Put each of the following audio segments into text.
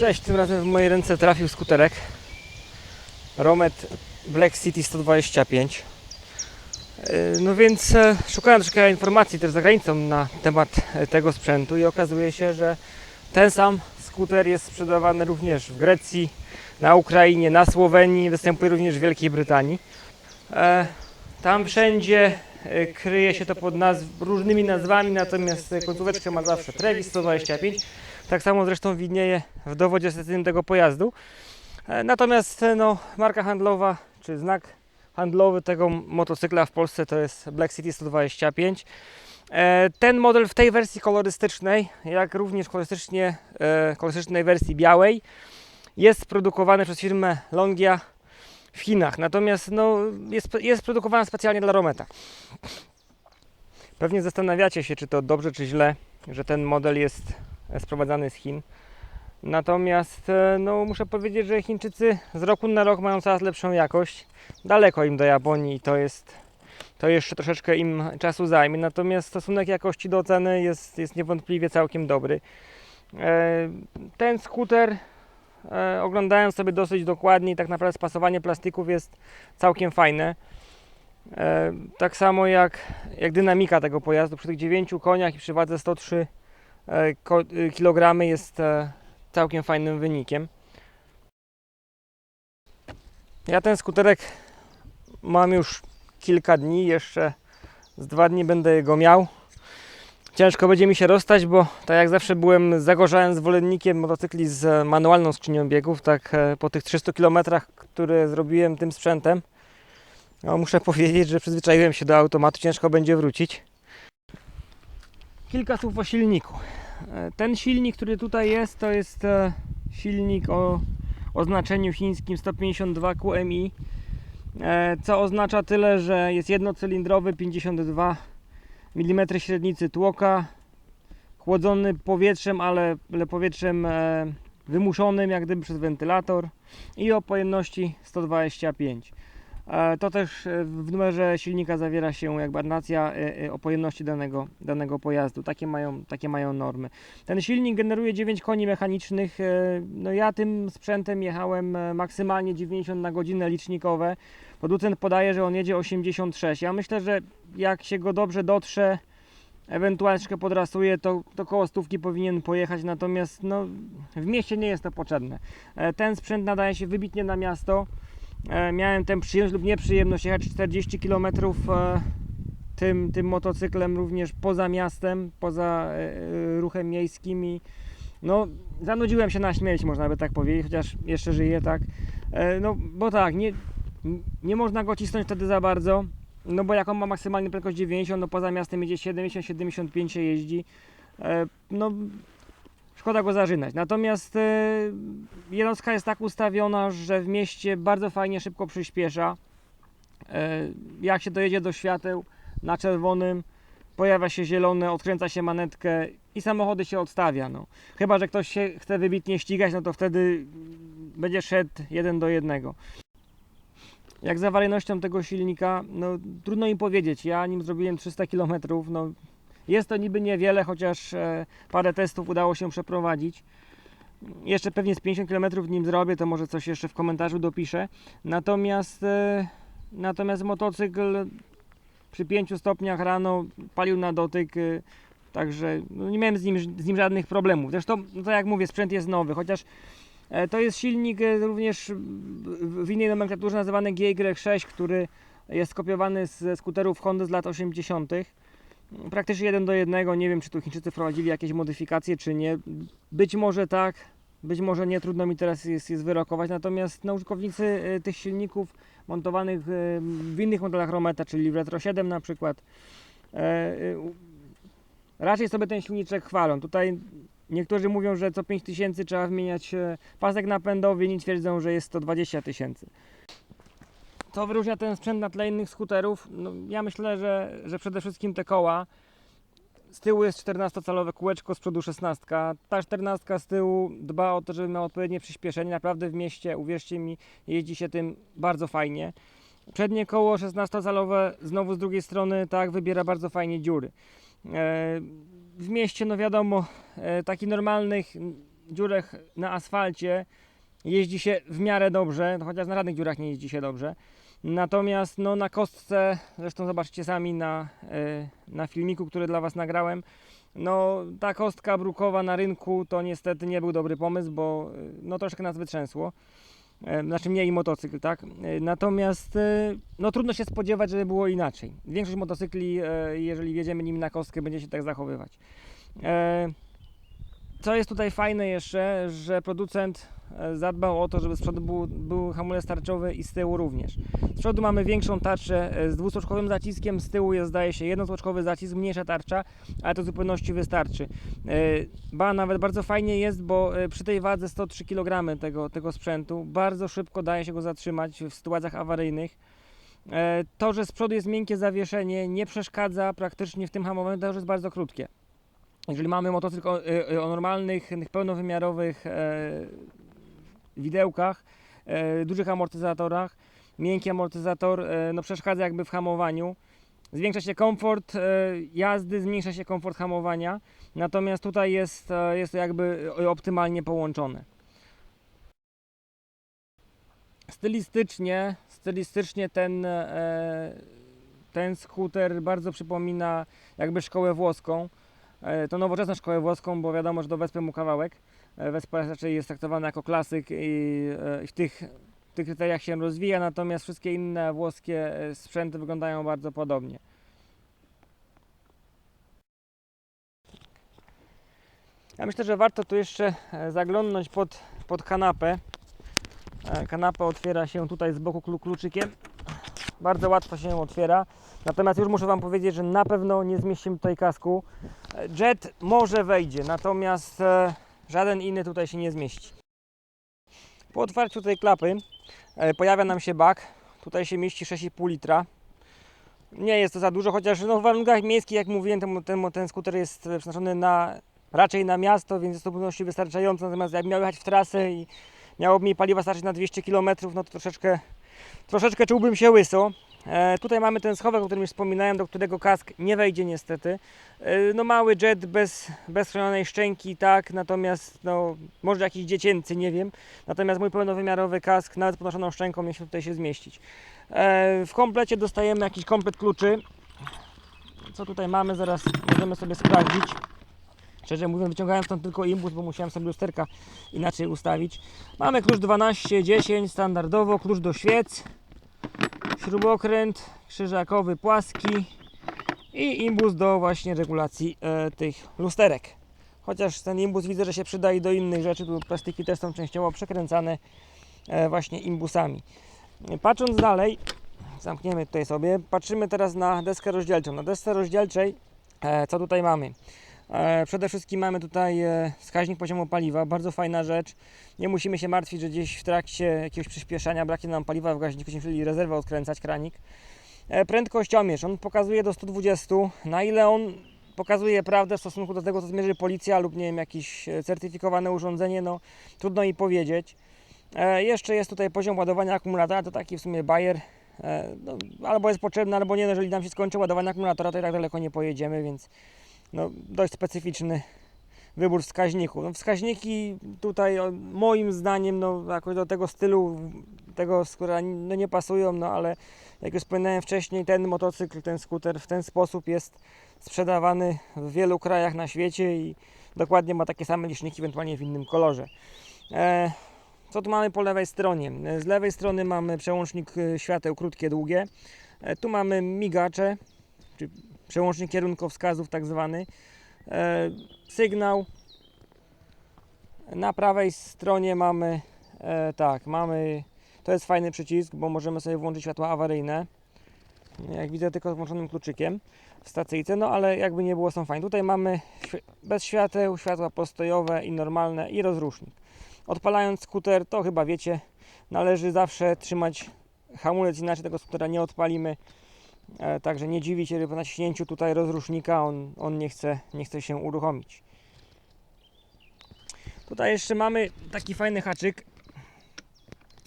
Cześć, tym razem w moje ręce trafił skuterek Romet Black City 125 Yy, No więc e, szukałem troszkę informacji też za granicą na temat e, tego sprzętu i okazuje się, że ten sam skuter jest sprzedawany również w Grecji, na Ukrainie, na Słowenii, występuje również w Wielkiej Brytanii. E, Tam wszędzie kryje się to pod nazw różnymi nazwami, natomiast końcóweczkę ma zawsze Trevis 125. Tak samo zresztą widnieje w dowodzie stacyjnym tego pojazdu. E, Natomiast e, no, marka handlowa czy znak handlowy tego motocykla w Polsce to jest Black City 125. E, Ten model w tej wersji kolorystycznej, jak również kolorystycznie, kolorystycznej wersji białej, jest produkowany przez firmę Longia w Chinach. Natomiast no, jest, jest specjalnie dla Rometa. Pewnie zastanawiacie się, czy to dobrze, czy źle, że ten model jest sprowadzany z Chin. Natomiast e, no, muszę powiedzieć, że Chińczycy z roku na rok mają coraz lepszą jakość. Daleko im do Japonii to jest to jeszcze troszeczkę im czasu zajmie. Natomiast stosunek jakości do ceny jest, jest niewątpliwie całkiem dobry. E, Ten skuter e, oglądałem sobie dosyć dokładnie tak naprawdę spasowanie plastików jest całkiem fajne. Tak samo jak, jak dynamika tego pojazdu przy tych 9 koniach i przy wadze 103 e, ko- y, kg jest e, całkiem fajnym wynikiem. Ja ten skuterek mam już kilka dni, jeszcze z dwa dni będę go miał. Ciężko będzie mi się rozstać, bo tak jak zawsze byłem zagorzałym zwolennikiem motocykli z manualną skrzynią biegów, tak e, po tych 300 km, które zrobiłem tym sprzętem, no, muszę powiedzieć, że przyzwyczaiłem się do automatu, ciężko będzie wrócić. Kilka słów o silniku. E, Ten silnik, który tutaj jest, to jest e, silnik o oznaczeniu chińskim 152 QMI, e, co oznacza tyle, że jest jednocylindrowy 52 mm średnicy tłoka, chłodzony powietrzem, ale, powietrzem wymuszonym jak gdyby przez wentylator i o pojemności 125. E, To też e, w numerze silnika zawiera się jakby adnacja e, o pojemności danego, danego pojazdu. Takie mają, takie mają normy. Ten silnik generuje 9 koni mechanicznych. No ja tym sprzętem jechałem maksymalnie 90 na godzinę licznikowe. Producent podaje, że on jedzie 86. Ja myślę, że jak się go dobrze dotrze, ewentualnie podrasuje, to, to koło stówki powinien pojechać, natomiast no, w mieście nie jest to potrzebne. Ten sprzęt nadaje się wybitnie na miasto. E, Miałem tę przyjemność lub nieprzyjemność jechać 40 km e, tym, tym motocyklem również poza miastem, poza e, ruchem miejskim i no, zanudziłem się na śmierć, można by tak powiedzieć, chociaż jeszcze żyję, tak. No, bo tak, nie, nie można go cisnąć wtedy za bardzo, no bo jak on ma maksymalnie prędkość 90, no poza miastem jedzie 70-75 się jeździ, no szkoda go zażynać. Natomiast e, jednostka jest tak ustawiona, że w mieście bardzo fajnie szybko przyspiesza. E, Jak się dojedzie do świateł na czerwonym, pojawia się zielone, odkręca się manetkę i samochody się odstawia. No. Chyba, że ktoś się chce wybitnie ścigać, no to wtedy będzie szedł jeden do jednego. Jak z awaryjnością tego silnika, no trudno mi powiedzieć. Ja nim zrobiłem 300 km. No, jest to niby niewiele, chociaż e, parę testów udało się przeprowadzić. Jeszcze pewnie z 50 km nim zrobię, to może coś jeszcze w komentarzu dopiszę. Natomiast, e, natomiast motocykl przy 5 stopniach rano palił na dotyk, e, także no, nie miałem z nim, z nim żadnych problemów. Zresztą, no to jak mówię, sprzęt jest nowy, chociaż to jest silnik również w innej nomenklaturze nazywany GY6, który jest kopiowany ze skuterów Hondy z lat 80. Praktycznie jeden do jednego. Nie wiem, czy tu Chińczycy wprowadzili jakieś modyfikacje, czy nie. Być może tak, być może nie. Trudno mi teraz jest, jest wyrokować. Natomiast no, użytkownicy e, tych silników montowanych e, w innych modelach Rometa, czyli w Retro 7 na przykład, e, u- raczej sobie ten silniczek chwalą. Tutaj niektórzy mówią, że co 5000 trzeba wymieniać e, pasek napędowy, inni twierdzą, że jest to 20 tysięcy. Co wyróżnia ten sprzęt na tle innych skuterów? No, ja myślę, że, że przede wszystkim te koła. Z tyłu jest 14-calowe kółeczko, z przodu 16. Ta 14 z tyłu dba o to, żeby miał odpowiednie przyspieszenie. Naprawdę w mieście, uwierzcie mi, jeździ się tym bardzo fajnie. Przednie koło 16-calowe znowu z drugiej strony tak wybiera bardzo fajnie dziury. E, W mieście, no wiadomo, e, takich normalnych, dziurach na asfalcie jeździ się w miarę dobrze, chociaż na żadnych dziurach nie jeździ się dobrze. Natomiast no, na kostce, zresztą zobaczycie sami na, e, na filmiku, który dla Was nagrałem, no ta kostka brukowa na rynku to niestety nie był dobry pomysł, bo e, no troszkę nas wytrzęsło. E, Znaczy mnie i motocykl, tak? Natomiast no trudno się spodziewać, żeby było inaczej. Większość motocykli, jeżeli jedziemy nimi na kostkę, będzie się tak zachowywać. Co jest tutaj fajne jeszcze, że producent e, zadbał o to, żeby z przodu był, był hamulec tarczowy i z tyłu również. Z przodu mamy większą tarczę e, z dwustoczkowym zaciskiem, z tyłu jest zdaje się jednostoczkowy zacisk, mniejsza tarcza, ale to w zupełności wystarczy. E, Ba, nawet bardzo fajnie jest, bo przy tej wadze 103 kg tego, tego sprzętu bardzo szybko daje się go zatrzymać w sytuacjach awaryjnych. To, że z przodu jest miękkie zawieszenie nie przeszkadza praktycznie w tym hamowaniu, to już jest bardzo krótkie. Jeżeli mamy motocykl o, e, o normalnych, pełnowymiarowych e, widełkach, e, dużych amortyzatorach, miękki amortyzator e, no przeszkadza jakby w hamowaniu. Zwiększa się komfort jazdy, zmniejsza się komfort hamowania, natomiast tutaj jest, jest to jakby optymalnie połączone. Stylistycznie, stylistycznie ten, ten skuter bardzo przypomina jakby szkołę włoską. E, To nowoczesną szkołę włoską, bo wiadomo, że do Wespy mu kawałek. E, Wespa raczej jest traktowana jako klasyk i e, w tych, w tych kryteriach się rozwija, natomiast wszystkie inne włoskie sprzęty wyglądają bardzo podobnie. Ja myślę, że warto tu jeszcze zaglądnąć pod, pod kanapę. Kanapa otwiera się tutaj z boku klu- kluczykiem. Bardzo łatwo się otwiera. Natomiast już muszę Wam powiedzieć, że na pewno nie zmieścimy tutaj kasku. Jet może wejdzie, natomiast e, żaden inny tutaj się nie zmieści. Po otwarciu tej klapy e, pojawia nam się bak. Tutaj się mieści 6,5 litra. Nie jest to za dużo, chociaż no, w warunkach miejskich, jak mówiłem, ten, ten, ten skuter jest przeznaczony na, raczej na miasto, więc jest to w zupełności wystarczająco. Natomiast jak miał jechać w trasę i miałoby mi paliwa starczyć na 200 km, no to troszeczkę, troszeczkę czułbym się łyso. E, tutaj mamy ten schowek, o którym już wspominałem, do którego kask nie wejdzie niestety. E, no mały jet bez, bez chronionej szczęki, tak, natomiast no może jakiś dziecięcy, nie wiem. Natomiast mój pełnowymiarowy kask, nawet z podnoszoną szczęką, nie tutaj się zmieścić. E, w komplecie dostajemy jakiś komplet kluczy. Co tutaj mamy, zaraz możemy sobie sprawdzić. Szczerze mówiąc, wyciągałem stąd tylko imbus, bo musiałem sobie lusterka inaczej ustawić. Mamy klucz 12-10 standardowo, klucz do świec, śrubokręt krzyżakowy płaski i imbus do właśnie regulacji e, tych lusterek. Chociaż ten imbus widzę, że się przyda i do innych rzeczy, tu plastiki też są częściowo przekręcane e, właśnie imbusami. Patrząc dalej, zamkniemy tutaj sobie, patrzymy teraz na deskę rozdzielczą. Na desce rozdzielczej e, co tutaj mamy? E, Przede wszystkim mamy tutaj e, wskaźnik poziomu paliwa, bardzo fajna rzecz. Nie musimy się martwić, że gdzieś w trakcie jakiegoś przyspieszania braknie nam paliwa w gaźniku, musieli rezerwę odkręcać, kranik. E, Prędkościomierz, on pokazuje do 120. Na ile on pokazuje prawdę w stosunku do tego, co zmierzy policja lub nie wiem, jakieś certyfikowane urządzenie, no trudno i powiedzieć. Jeszcze jest tutaj poziom ładowania akumulatora, to taki w sumie Bayer. No, albo jest potrzebny, albo nie. No, Jeżeli nam się skończy ładowanie akumulatora, to i tak daleko nie pojedziemy, więc no, dość specyficzny wybór wskaźników. No, wskaźniki tutaj moim zdaniem no, jakoś do tego stylu, tego skóra no, nie pasują, no ale jak już wspominałem wcześniej, ten motocykl, ten skuter w ten sposób jest sprzedawany w wielu krajach na świecie i dokładnie ma takie same liczniki, ewentualnie w innym kolorze. E, co tu mamy po lewej stronie? E, Z lewej strony mamy przełącznik e, świateł krótkie, długie. E, Tu mamy migacze, czy przełącznik kierunkowskazów tak zwany. E, sygnał. Na prawej stronie mamy e, tak, mamy to jest fajny przycisk, bo możemy sobie włączyć światła awaryjne. Jak widzę tylko włączonym kluczykiem w stacyjce, no ale jakby nie było są fajne. Tutaj mamy bez świateł, światła postojowe i normalne i rozrusznik. Odpalając skuter, to chyba wiecie, należy zawsze trzymać hamulec, inaczej tego skutera nie odpalimy. E, także nie dziwi się, że po naciśnięciu tutaj rozrusznika on, on nie, chce, nie chce się uruchomić. Tutaj jeszcze mamy taki fajny haczyk.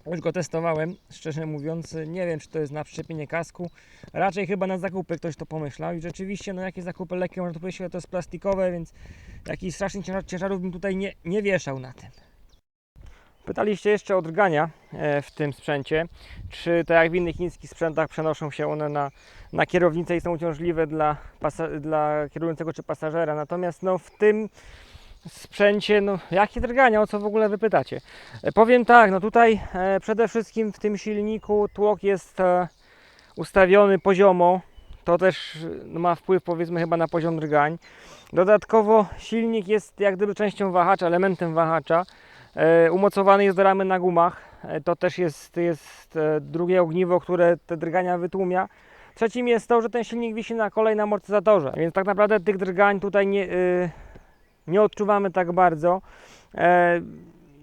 Już go testowałem, szczerze mówiąc, nie wiem czy to jest na przyczepienie kasku, raczej chyba na zakupy ktoś to pomyślał i rzeczywiście, no jakie zakupy lekkie można tu powiedzieć, to jest plastikowe, więc jakichś strasznych ciężar, ciężarów bym tutaj nie, nie wieszał na tym. Pytaliście jeszcze o drgania e, w tym sprzęcie, czy tak jak w innych chińskich sprzętach przenoszą się one na, na kierownicę i są uciążliwe dla, dla kierującego czy pasażera, natomiast no w tym sprzęcie, no jakie drgania, o co w ogóle wypytacie? E, Powiem tak, no tutaj e, przede wszystkim w tym silniku tłok jest e, ustawiony poziomo. To też no, ma wpływ powiedzmy chyba na poziom drgań. Dodatkowo silnik jest jak gdyby częścią wahacza, elementem wahacza. E, umocowany jest do ramy na gumach. E, to też jest, jest e, drugie ogniwo, które te drgania wytłumia. Trzecim jest to, że ten silnik wisi na kolej na amortyzatorze, więc tak naprawdę tych drgań tutaj nie, nie odczuwamy tak bardzo.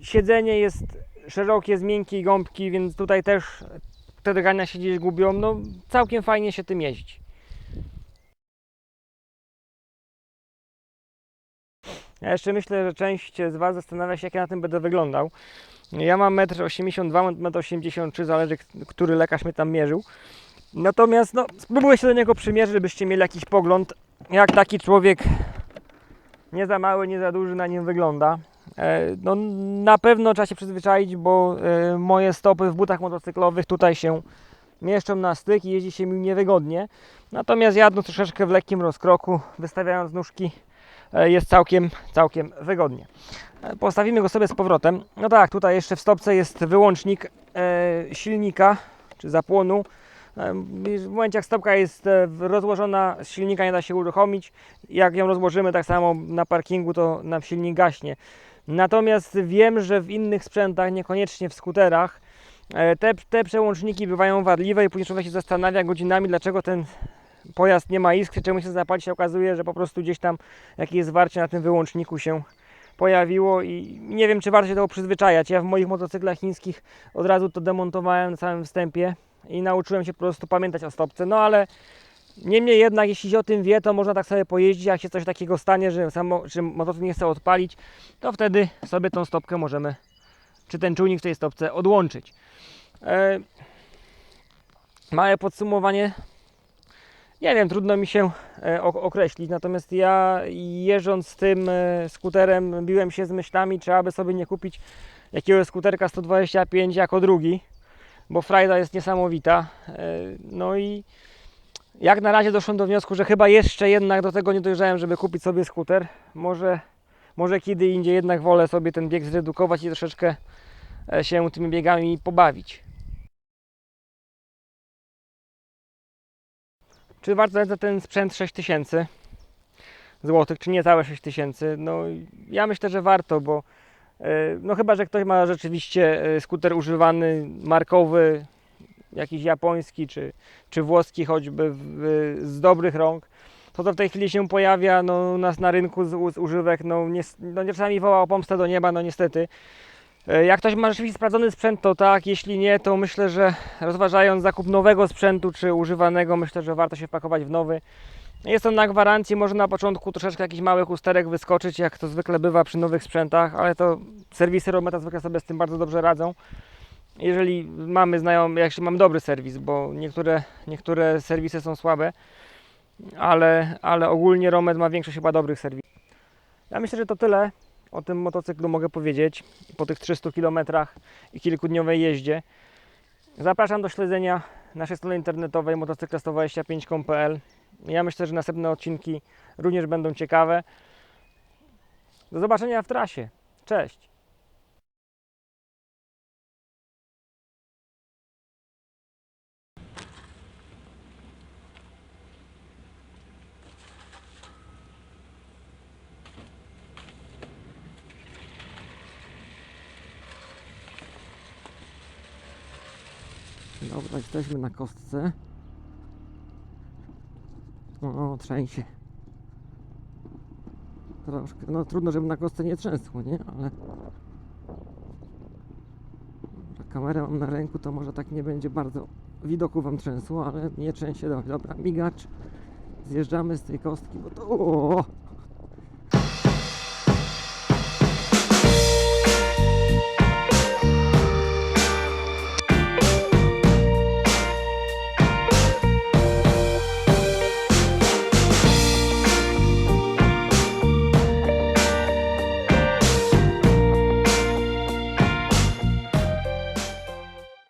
Siedzenie jest szerokie, z miękkiej gąbki, więc tutaj też te drgania się gdzieś gubią. No, całkiem fajnie się tym jeździ. Ja jeszcze myślę, że część z Was zastanawia się, jak ja na tym będę wyglądał. Ja mam 1,82 m, 1,83 m, zależy, który lekarz mnie tam mierzył. Natomiast no, spróbuję się do niego przymierzyć, żebyście mieli jakiś pogląd, jak taki człowiek nie za mały, nie za duży na nim wygląda. E, No, na pewno trzeba się przyzwyczaić, bo e, moje stopy w butach motocyklowych tutaj się mieszczą na styk i jeździ się mi niewygodnie. Natomiast jadąc troszeczkę w lekkim rozkroku, wystawiając nóżki, jest całkiem, całkiem wygodnie. E, Postawimy go sobie z powrotem. No tak, tutaj jeszcze w stopce jest wyłącznik e, silnika czy zapłonu. E, W momencie jak stopka jest e, rozłożona, silnika nie da się uruchomić. Jak ją rozłożymy tak samo na parkingu, to nam silnik gaśnie. Natomiast wiem, że w innych sprzętach, niekoniecznie w skuterach, e, te, te przełączniki bywają wadliwe i później człowiek się zastanawia godzinami, dlaczego ten pojazd nie ma iskry, czemu się zapalić, się okazuje, że po prostu gdzieś tam jakieś zwarcie na tym wyłączniku się pojawiło i nie wiem, czy warto się tego przyzwyczajać. Ja w moich motocyklach chińskich od razu to demontowałem na samym wstępie i nauczyłem się po prostu pamiętać o stopce. No ale niemniej jednak, jeśli się o tym wie, to można tak sobie pojeździć. Jak się coś takiego stanie, że samo, czy motocykl nie chce odpalić, to wtedy sobie tą stopkę możemy, czy ten czujnik w tej stopce odłączyć. E, małe podsumowanie. Nie wiem, trudno mi się e, ok- określić, natomiast ja jeżdżąc tym e, skuterem biłem się z myślami, czy aby sobie nie kupić jakiegoś skuterka 125 jako drugi, bo frajda jest niesamowita. E, No i jak na razie doszłem do wniosku, że chyba jeszcze jednak do tego nie dojrzałem, żeby kupić sobie skuter. Może, może kiedy indziej jednak wolę sobie ten bieg zredukować i troszeczkę się tymi biegami pobawić. Czy warto za ten sprzęt 6000 złotych, czy niecałe 6000? No ja myślę, że warto, bo e, no chyba, że ktoś ma rzeczywiście e, skuter używany, markowy, jakiś japoński, czy, czy włoski choćby w, z dobrych rąk, to to w tej chwili się pojawia no, u nas na rynku z, z używek, no, nie, no czasami woła o pomstę do nieba, no niestety. E, Jak ktoś ma rzeczywiście sprawdzony sprzęt, to tak, jeśli nie, to myślę, że rozważając zakup nowego sprzętu czy używanego, myślę, że warto się wpakować w nowy. Jest on na gwarancji, może na początku troszeczkę jakichś małych usterek wyskoczyć, jak to zwykle bywa przy nowych sprzętach, ale to serwisy Rometa zwykle sobie z tym bardzo dobrze radzą. Jeżeli mamy znajomy, jeśli mam dobry serwis, bo niektóre, niektóre serwisy są słabe, ale, ale ogólnie Romet ma większość chyba dobrych serwisów. Ja myślę, że to tyle o tym motocyklu mogę powiedzieć po tych 300 km i kilkudniowej jeździe. Zapraszam do śledzenia naszej strony internetowej motocykla125.pl. Ja myślę, że następne odcinki również będą ciekawe. Do zobaczenia w trasie. Cześć! Dobra, jesteśmy na kostce. O, trzęsie. Troszkę, no trudno, żeby na kostce nie trzęsło, nie? Ale... Dobra, kamerę mam na ręku, to może tak nie będzie bardzo widoku Wam trzęsło, ale nie trzęsie. Dobra, migacz. Zjeżdżamy z tej kostki, bo to... O!